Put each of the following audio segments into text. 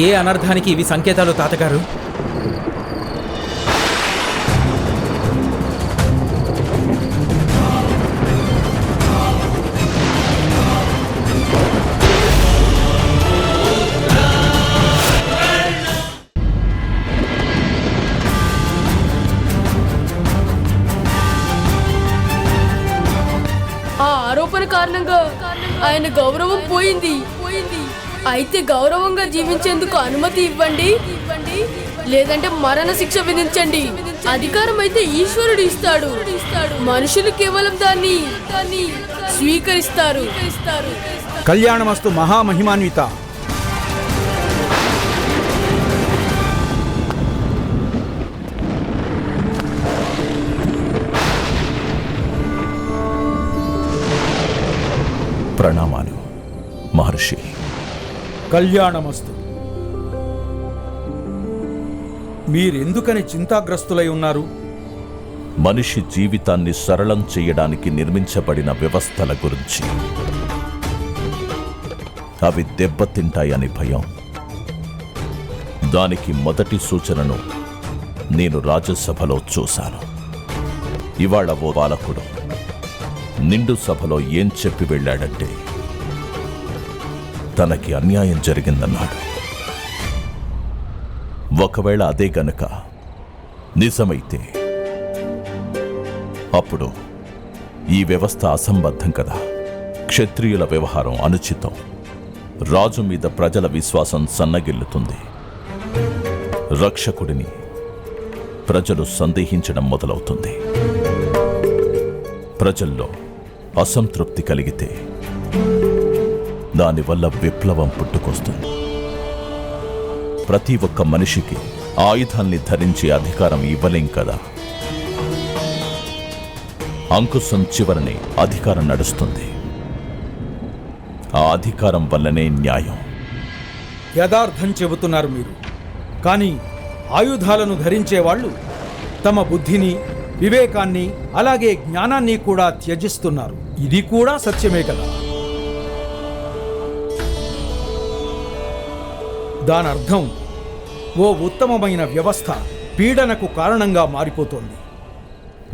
ఏ అనర్థానికి ఇవి సంకేతాలు తాతగారు? ఆ ఆరోపణ కారణంగా ఆయన గౌరవం పోయింది పోయింది. అయితే గౌరవంగా జీవించేందుకు అనుమతి ఇవ్వండి. ఇవ్వండి లేదంటే మరణ శిక్ష విధించండి. అధికారం అయితే ఈశ్వరుడు ఇస్తాడు. ఇస్తాడు మనుషులు కేవలం దాన్ని దాన్ని స్వీకరిస్తారు. ఇస్తారు కళ్యాణమస్తు మహామహిమాన్విత. మహర్షి కళ్యాణమస్తు. మీరెందుకని చింతాగ్రస్తులై ఉన్నారు? మనిషి జీవితాన్ని సరళం చేయడానికి నిర్మించబడిన వ్యవస్థల గురించి. అవి దెబ్బతింటాయని భయం. దానికి మొదటి సూచనను నేను రాజ్యసభలో చూశాను. ఇవాళ ఓ బాలకుడు నిండు సభలో ఏం చెప్పి వెళ్ళాడంటే తనకి అన్యాయం జరిగిందన్నాడు. ఒకవేళ అదే గనక నిజమైతే అప్పుడు ఈ వ్యవస్థ అసంబద్ధం కదా. క్షత్రియుల వ్యవహారం అనుచితం. రాజు మీద ప్రజల విశ్వాసం సన్నగిల్లుతుంది. రక్షకుడిని ప్రజలు సందేహించడం మొదలవుతుంది. ప్రజల్లో అసంతృప్తి కలిగితే దానివల్ల విప్లవం పుట్టుకొస్తుంది. ప్రతి ఒక్క మనిషికి ఆయుధాల్ని ధరించే అధికారం ఇవ్వలేం కదా? అంకుశం చివరనే అధికారం నడుస్తుంది. ఆ అధికారం వల్లనే న్యాయం. యథార్థం చెబుతున్నారు మీరు. కానీ ఆయుధాలను ధరించే వాళ్ళు తమ బుద్ధిని వివేకాన్ని అలాగే జ్ఞానాన్ని కూడా త్యజిస్తున్నారు. ఇది కూడా సత్యమే కదా? దానర్థం. ఓ ఉత్తమమైన వ్యవస్థ పీడనకు కారణంగా మారిపోతోంది.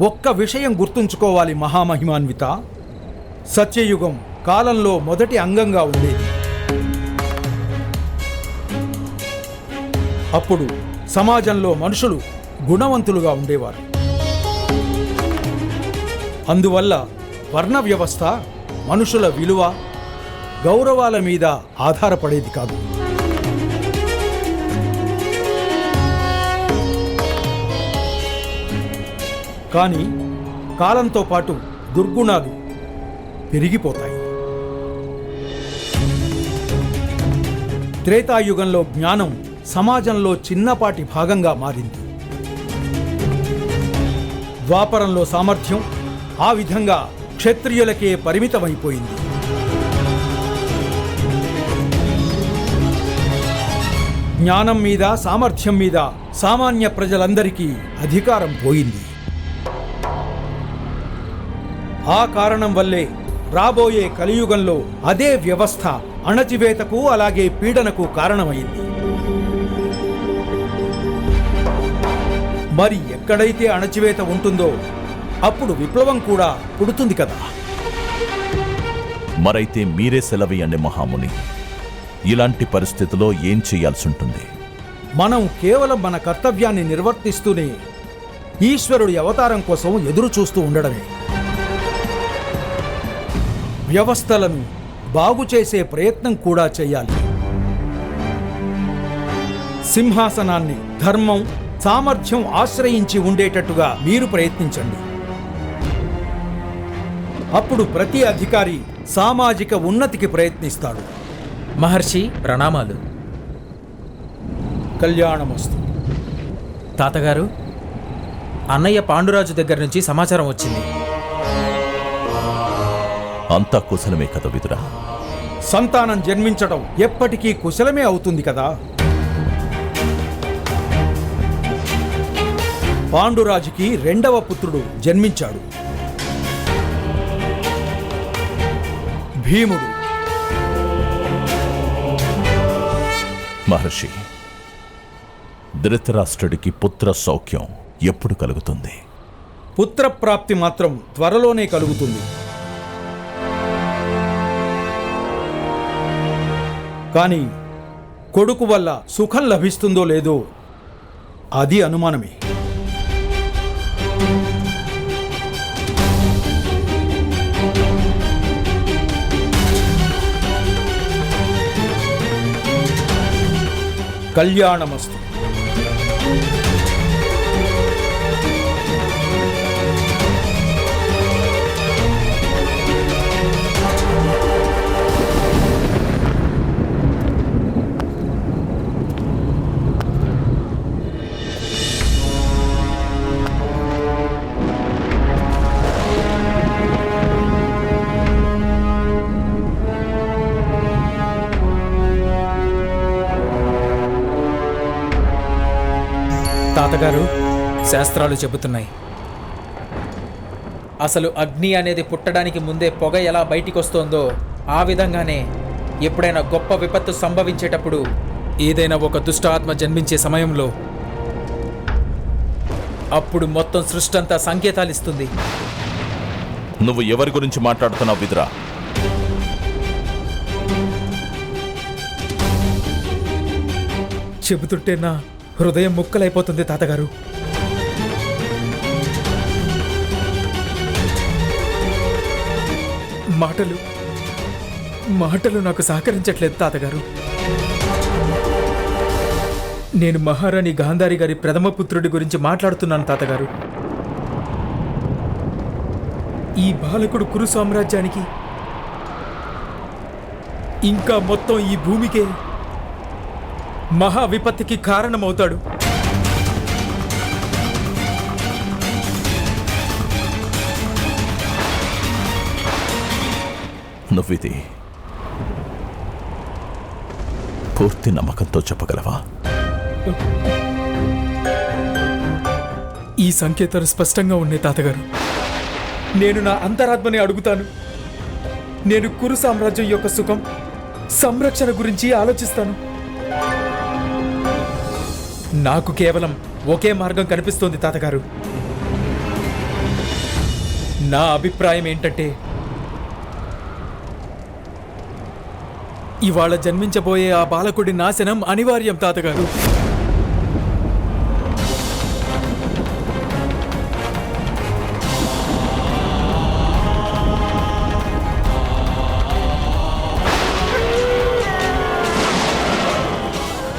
ఒక్క విషయం గుర్తుంచుకోవాలి మహామహిమాన్విత. సత్యయుగం కాలంలో మొదటి అంగంగా ఉండేది. అప్పుడు సమాజంలో మనుషులు గుణవంతులుగా ఉండేవారు. అందువల్ల వర్ణ వ్యవస్థ మనుషుల విలువ గౌరవాల మీద ఆధారపడేది కాదు. కానీ కాలంతో పాటు దుర్గుణాలు పెరిగిపోతాయి. త్రేతాయుగంలో జ్ఞానం సమాజంలో చిన్నపాటి భాగంగా మారింది. ద్వాపరంలో సామర్థ్యం ఆ విధంగా క్షత్రియులకే పరిమితమైపోయింది. జ్ఞానం మీద సామర్థ్యం మీద సామాన్య ప్రజలందరికీ అధికారం పోయింది. ఆ కారణం వల్లే రాబోయే కలియుగంలో అదే వ్యవస్థ అణచివేతకు అలాగే పీడనకు కారణమైంది. మరి ఎక్కడైతే అణచివేత ఉంటుందో అప్పుడు విప్లవం కూడా పుడుతుంది కదా. మరైతే మీరే సెలవేయండి మహాముని. ఇలాంటి పరిస్థితిలో ఏం చేయాల్సి ఉంటుంది మనం కేవలం మన కర్తవ్యాన్ని నిర్వర్తిస్తూనే ఈశ్వరుడి అవతారం కోసం ఎదురు చూస్తూ ఉండడమే. వ్యవస్థలను బాగు చేసే ప్రయత్నం కూడా చేయాలి. సింహాసనాన్ని ధర్మం సామర్థ్యం ఆశ్రయించి ఉండేటట్టుగా మీరు ప్రయత్నించండి. అప్పుడు ప్రతి అధికారి సామాజిక ఉన్నతికి ప్రయత్నిస్తాడు. మహర్షి ప్రణామాలు. కళ్యాణమస్తు. తాతగారు అన్నయ్య పాండురాజు దగ్గర నుంచి సమాచారం వచ్చింది. అంతా కుశలమే కదా విదురా? సంతానం జన్మించడం ఎప్పటికీ కుశలమే అవుతుంది కదా? పాండురాజుకి రెండవ పుత్రుడు జన్మించాడు. భీముడు. మహర్షి ధృతరాష్ట్రుడికి పుత్ర సౌఖ్యం ఎప్పుడు కలుగుతుంది? పుత్రప్రాప్తి మాత్రం త్వరలోనే కలుగుతుంది. కానీ కొడుకు వల్ల సుఖం లభిస్తుందో లేదో అది అనుమానమే. కళ్యాణమస్తు. తాతగారు శాస్త్రాలు చెబుతున్నాయి. అసలు అగ్ని అనేది పుట్టడానికి ముందే పొగ ఎలా బయటికి వస్తోందో ఆ విధంగానే ఎప్పుడైనా గొప్ప విపత్తు సంభవించేటప్పుడు ఏదైనా ఒక దుష్ట ఆత్మ జన్మించే సమయంలో అప్పుడు మొత్తం సృష్టి అంతా సంకేతాలు ఇస్తుంది. నువ్వు ఎవరి గురించి మాట్లాడుతున్నావు విదురా? చెబుతుంటే నా హృదయం ముక్కలైపోతుంది తాతగారు. మాటలు మాటలు నాకు సహకరించట్లేదు తాతగారు. నేను మహారాణి గాంధారి గారి ప్రథమ పుత్రుడి గురించి మాట్లాడుతున్నాను తాతగారు. ఈ బాలకుడు కురు సామ్రాజ్యానికి ఇంకా మొత్తం ఈ భూమికే మహా విపత్తికి కారణమవుతాడు. నువ్విది పూర్తి నమ్మకంతో చెప్పగలవా? ఈ సంకేతాలు స్పష్టంగా ఉన్నాయి తాతగారు. నేను నా అంతరాత్మని అడుగుతాను. నేను కురు సామ్రాజ్యం యొక్క సుఖం సంరక్షణ గురించి ఆలోచిస్తాను. నాకు కేవలం ఒకే మార్గం కనిపిస్తోంది తాతగారు. నా అభిప్రాయం ఏంటంటే ఇవాళ జన్మించబోయే ఆ బాలకుడి నాశనం అనివార్యం తాతగారు.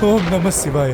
ఓం నమ శివాయ.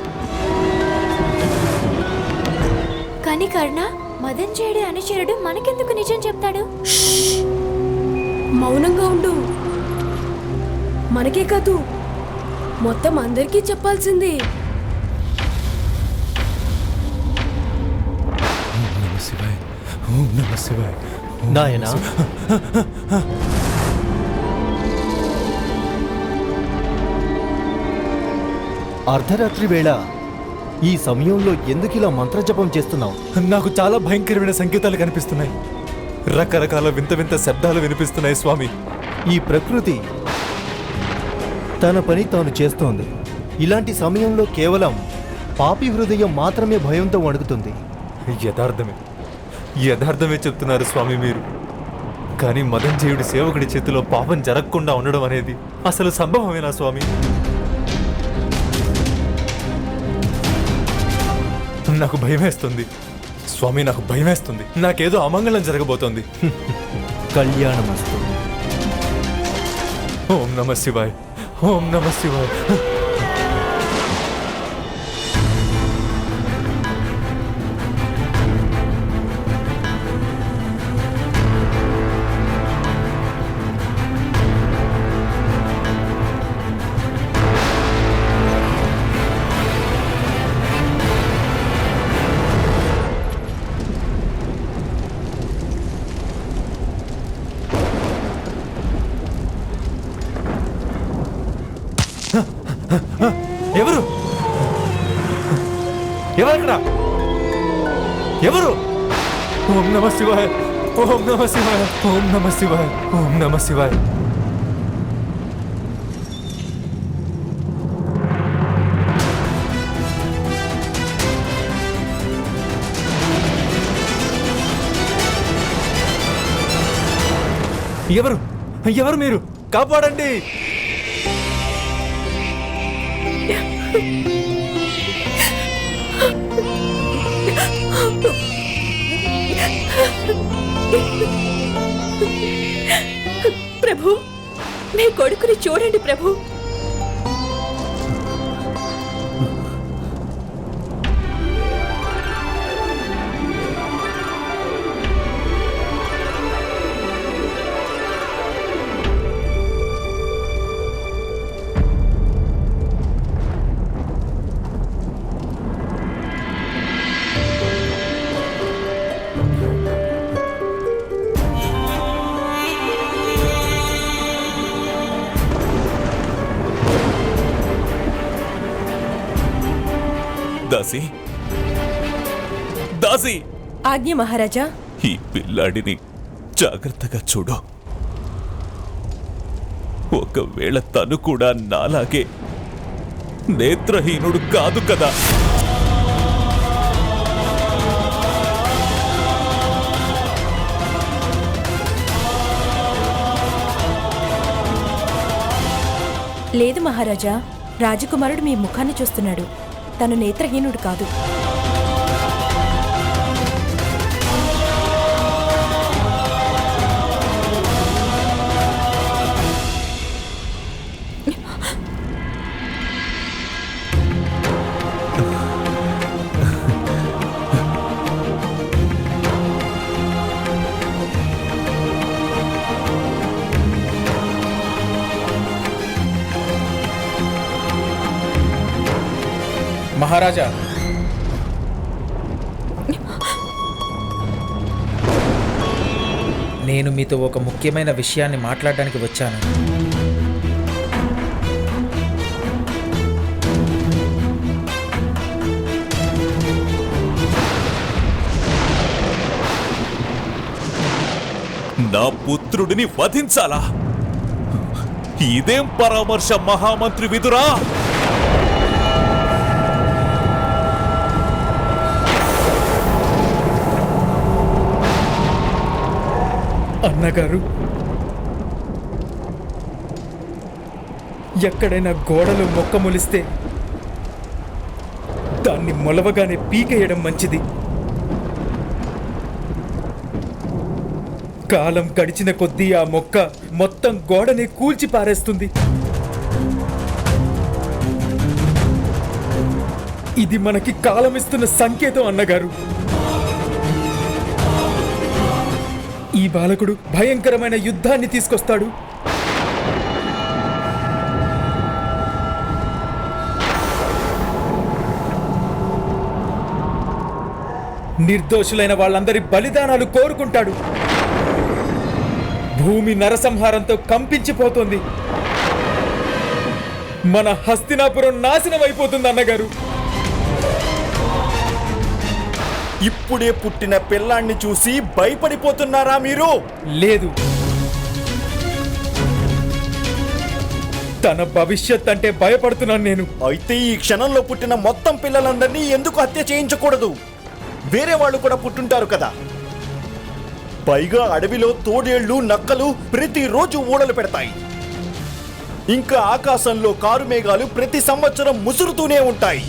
మదన్ చేయడే అనుచరుడు మనకెందుకు నిజం చెప్తాడు? మౌనంగా ఉండు. మనకే కాదు మొత్తం అందరికీ చెప్పాల్సింది. నాయనా? అర్ధరాత్రి వేళ ఈ సమయంలో ఎందుకు ఇలా మంత్రజపం చేస్తున్నావు? నాకు చాలా భయంకరమైన సంకేతాలు కనిపిస్తున్నాయి. రకరకాల వింత వింత శబ్దాలు వినిపిస్తున్నాయి స్వామి. ఈ ప్రకృతి తన పని తాను చేస్తోంది. ఇలాంటి సమయంలో కేవలం పాపి హృదయం మాత్రమే భయంతో వణుకుతుంది. యథార్థమే. యథార్థమే చెప్తున్నారు స్వామి మీరు. కానీ మదంజయుడి సేవకుడి చేతిలో పాపం జరగకుండా ఉండడం అనేది అసలు సంభవమేనా స్వామి? నాకు భయమేస్తుంది. స్వామి నాకు భయమేస్తుంది. నాకేదో అమంగళం జరగబోతోంది. కళ్యాణమస్తు. ఓం నమ శివాయ్. ఓం నమ శివాయ్. ఓం నమ శివాయ. ఓం నమ శివాయ. ఓం నమ శివాయ. ఓం నమ శివాయ. ఎవరు? ఎవరు మీరు? కాపాడండి. ప్రభు మీ కొడుకుని చూడండి ప్రభు. ఆజ్ఞ మహారాజా. ఈ పిల్లాడిని జాగ్రత్తగా చూడు. ఒకవేళ తను కూడా నాలాగే నేత్రహీనుడు కాదు కదా. లేదు మహారాజా రాజకుమారుడు మీ ముఖాన్ని చూస్తున్నాడు. తను నేత్రహీనుడు కాదు. మహారాజా. నేను మీతో ఒక ముఖ్యమైన విషయాన్ని మాట్లాడడానికి వచ్చాను. నా పుత్రుడిని వధించాలా? ఇదేం పరామర్శ మహామంత్రి విదురా? అన్నగారు ఎక్కడైనా గోడలు మొక్క మొలిస్తే దాన్ని మొలవగానే పీకేయడం మంచిది. కాలం గడిచిన కొద్దీ ఆ మొక్క మొత్తం గోడని కూల్చి పారేస్తుంది. ఇది మనకి కాలమిస్తున్న సంకేతం అన్నగారు. ఈ బాలకుడు భయంకరమైన యుద్ధాన్ని తీసుకొస్తాడు. నిర్దోషులైన వాళ్ళందరి బలిదానాలు కోరుకుంటాడు. భూమి నరసంహారంతో కంపించిపోతుంది. మన హస్తినాపురం నాశనం అయిపోతుంది అన్నగారు. ఇప్పుడే పుట్టిన పిల్లాన్ని చూసి భయపడిపోతున్నారా మీరు? లేదు. తన భవిష్యత్ అంటే భయపడుతున్నాను నేను. అయితే ఈ క్షణంలో పుట్టిన మొత్తం పిల్లలందరినీ ఎందుకు హత్య చేయించకూడదు? వేరే వాళ్ళు కూడా పుట్టుంటారు కదా. పైగా అడవిలో తోడేళ్ళు నక్కలు ప్రతిరోజు ఊడలు పెడతాయి. ఇంకా ఆకాశంలో కారు మేఘాలు ప్రతి సంవత్సరం ముసురుతూనే ఉంటాయి.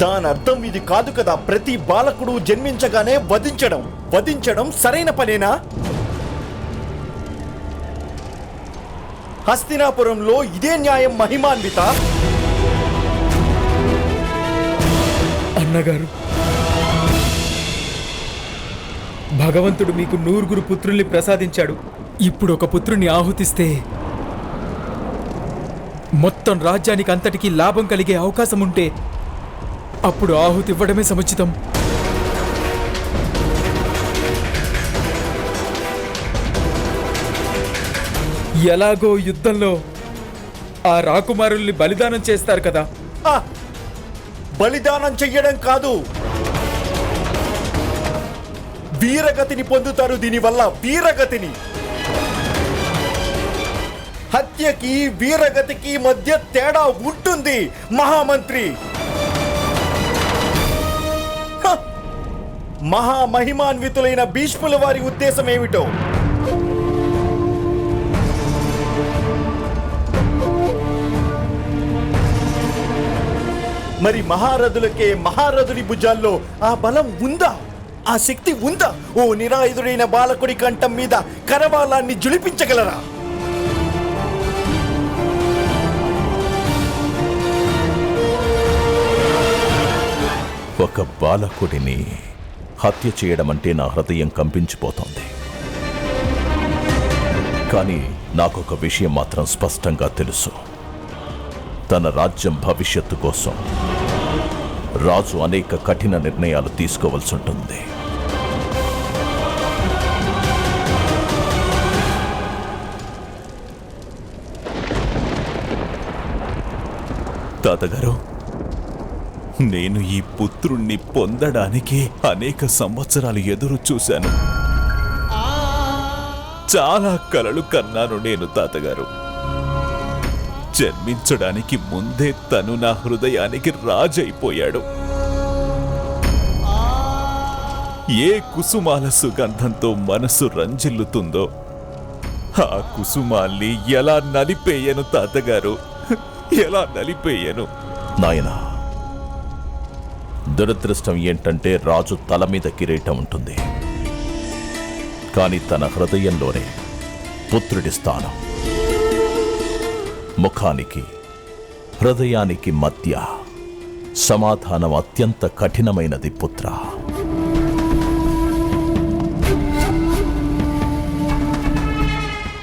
దాని అర్థం ఇది కాదు కదా. ప్రతి బాలకుడు జన్మించగానే వధించడం. వధించడం సరైన పనేనా? హస్తినాపురంలో ఇదే న్యాయం మహిమాన్విత? అన్నగారు భగవంతుడు మీకు నూరుగురు పుత్రుల్ని ప్రసాదించాడు. ఇప్పుడు ఒక పుత్రుణ్ణి ఆహుతిస్తే మొత్తం రాజ్యానికి అంతటికీ లాభం కలిగే అవకాశం ఉంటే అప్పుడు ఆహుతి ఇవ్వడమే సముచితం. ఎలాగో యుద్ధంలో ఆ రాకుమారుల్ని బలిదానం చేస్తారు కదా. ఆ! బలిదానం చెయ్యడం కాదు. వీరగతిని పొందుతారు దీనివల్ల వీరగతిని. హత్యకి వీరగతికి మధ్య తేడా ఉంటుంది మహామంత్రి. మహామహిమాన్వితులైన భీష్ముల వారి ఉద్దేశం ఏమిటో? మరి మహారథులకే మహారథుడి భుజాల్లో ఆ బలం ఉందా? ఆ శక్తి ఉందా? ఓ నిరాయుధుడైన బాలకుడి కంఠం మీద కరవాలాన్ని జులిపించగలరా? ఒక బాలకుడిని హత్య చేయడమంటే నా హృదయం కంపించిపోతోంది. కానీ నాకొక విషయం మాత్రం స్పష్టంగా తెలుసు. తన రాజ్యం భవిష్యత్తు కోసం రాజు అనేక కఠిన నిర్ణయాలు తీసుకోవాల్సి ఉంటుంది. తాతగారు నేను ఈ పుత్రుణ్ణి పొందడానికి అనేక సంవత్సరాలు ఎదురు చూశాను. చాలా కలలు కన్నాను నేను తాతగారు. జన్మించడానికి ముందే తను నా హృదయానికి రాజైపోయాడు. ఏ కుసుమాల సుగంధంతో మనసు రంజిల్లుతుందో ఆ కుసుమాల్ని ఎలా నలిపేయను తాతగారు? ఎలా నలిపేయను? నాయనా దురదృష్టం ఏంటంటే రాజు తల మీద కిరీటం ఉంటుంది. కానీ తన హృదయంలోనే పుత్రుడి స్థానం. ముఖానికి హృదయానికి మధ్య సమాధానం అత్యంత కఠినమైనది పుత్ర.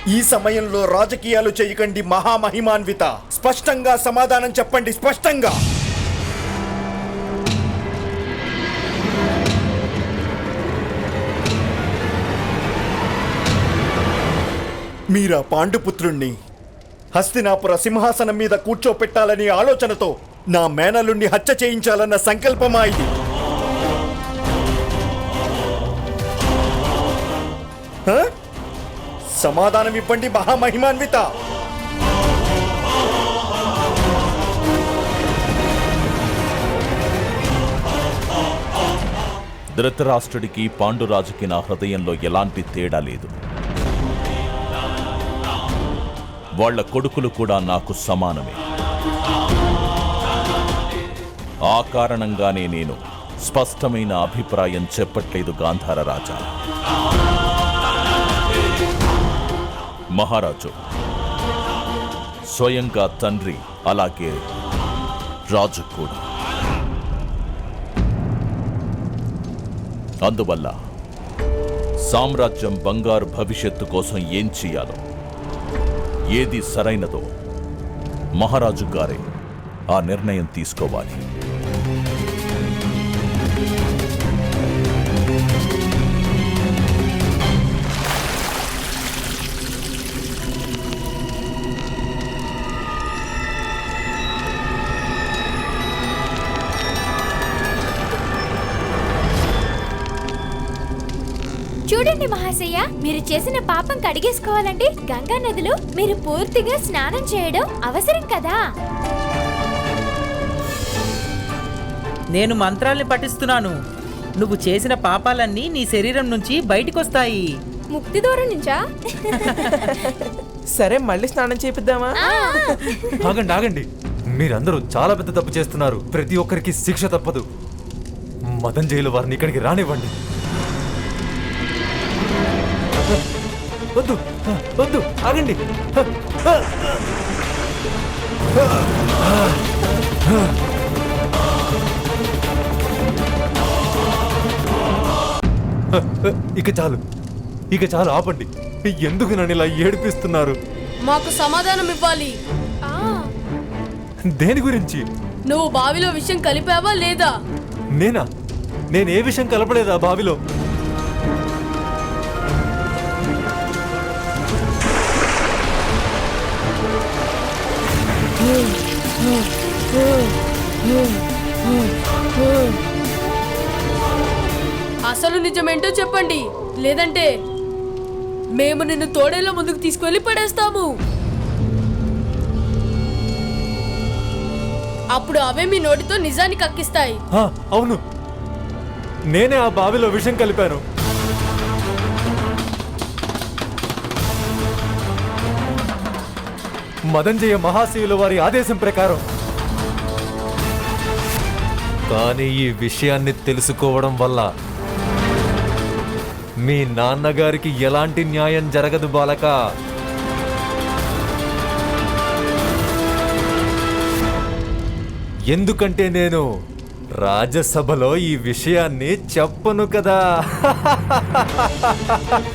ఈ సమయంలో రాజకీయాలు చేయకండి మహామహిమాన్విత. స్పష్టంగా సమాధానం చెప్పండి స్పష్టంగా. మీరా పాండుపుత్రుణ్ణి హస్తినాపుర సింహాసనం మీద కూర్చోపెట్టాలనే ఆలోచనతో నా మేనలుణ్ణి హత్య చేయించాలన్న సంకల్పమా ఇది? సమాధానం ఇవ్వండి మహామహిమాన్విత! ధృతరాష్ట్రుడికి పాండురాజుకి నా హృదయంలో ఎలాంటి తేడా లేదు. వాళ్ళ కొడుకులు కూడా నాకు సమానమే. ఆ కారణంగానే నేను స్పష్టమైన అభిప్రాయం చెప్పట్లేదు గాంధార రాజా మహారాజు స్వయంగా తండ్రి అలాగే రాజు కూడా. అందువల్ల సామ్రాజ్యం బంగారు భవిష్యత్తు కోసం ఏం చేయాలో ఏది సరైనదో మహారాజు గారే ఆ నిర్ణయం తీసుకోవాలి. మహాశయ్య మీరు చేసిన పాపం కడిగేసుకోవాలంటే గంగా నదిలో మీరు పూర్తిగా స్నానం చేయడం అవసరం కదా? నేను మంత్రాల్ని పఠిస్తున్నాను. నువ్వు చేసిన పాపాలన్నీ నీ శరీరం నుంచి బయటికొస్తాయి. ముక్తి దూరం నుంచా? సరే మళ్ళీ స్నానం చేపిద్దామా? ఆగండి ఆగండి. మీరందరూ చాలా పెద్ద తప్పు చేస్తున్నారు. ప్రతి ఒక్కరికి శిక్ష తప్పదు. మదన్ జైలు వారిని ఇక్కడికి రానివ్వండి. వద్దు. వద్దు. ఆగండి. ఇక చాలు. ఇక చాలు ఆపండి. ఎందుకు నన్ను ఇలా ఏడిపిస్తున్నారు? మాకు సమాధానం ఇవ్వాలి. దేని గురించి? నువ్వు బావిలో విషయం కలిపావా లేదా? నేనా? నేను ఏ విషయం కలపలేదా బావిలో? అసలు నిజమేంటో చెప్పండి. లేదంటే మేము నిన్ను తోడేలో ముందుకు తీసుకువెళ్ళి పడేస్తాము. అప్పుడు అవే మీ నోటితో నిజాన్ని కక్కిస్తాయి. అవును. నేనే ఆ బావిలో విషం కలిపాను. మదంజయ మహాశివుల వారి ఆదేశం ప్రకారం. కానీ ఈ విషయాన్ని తెలుసుకోవడం వల్ల మీ నాన్నగారికి ఎలాంటి న్యాయం జరగదు బాలక. ఎందుకంటే నేను రాజ్యసభలో ఈ విషయాన్ని చెప్పను కదా.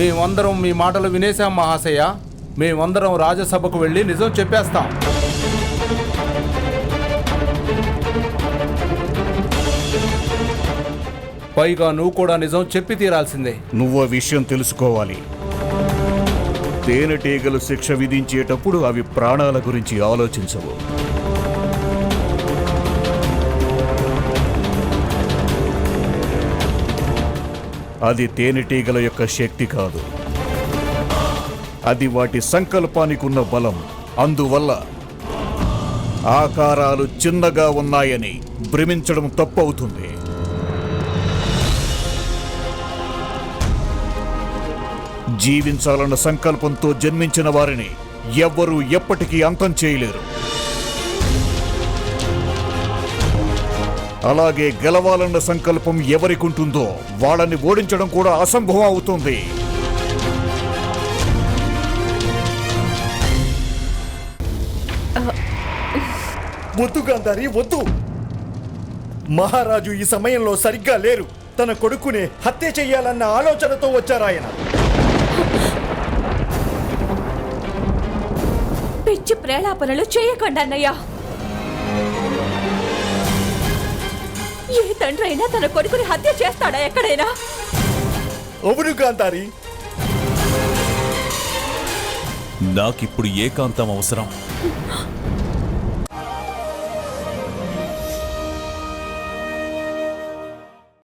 మేమందరం మీ మాటలు వినేశాం మహాశయ. మేమందరం రాజ్యసభకు వెళ్ళి నిజం చెప్పేస్తాం. పైగా నువ్వు కూడా నిజం చెప్పి తీరాల్సిందే. నువ్వు ఆ విషయం తెలుసుకోవాలి. తేనెటీగలు శిక్ష విధించేటప్పుడు అవి ప్రాణాల గురించి ఆలోచించవు. అది తేనెటీగల యొక్క శక్తి కాదు. అది వాటి సంకల్పానికి ఉన్న బలం. అందువల్ల ఆకారాలు చిన్నగా ఉన్నాయని భ్రమించడం తప్పవుతుంది. జీవించాలన్న సంకల్పంతో జన్మించిన వారిని ఎవ్వరూ ఎప్పటికీ అంతం చేయలేరు. అలాగే గెలవాలన్న సంకల్పం ఎవరికుంటుందో వాళ్ళని ఓడించడం కూడా అసంభవం అవుతుంది. వద్దు గాంధారి వద్దు. మహారాజు ఈ సమయంలో సరిగ్గా లేరు. తన కొడుకుని హత్య చెయ్యాలన్న ఆలోచనతో వచ్చారాయన పిచ్చి ప్రేలాపనలు చేయకండి అన్నయ్య. ఏ తండ్రి అయినా తన కొడుకుని హత్య చేస్తాడా ఎక్కడైనా? అవును గాంధారి. నాకిప్పుడు ఏకాంతం అవసరం.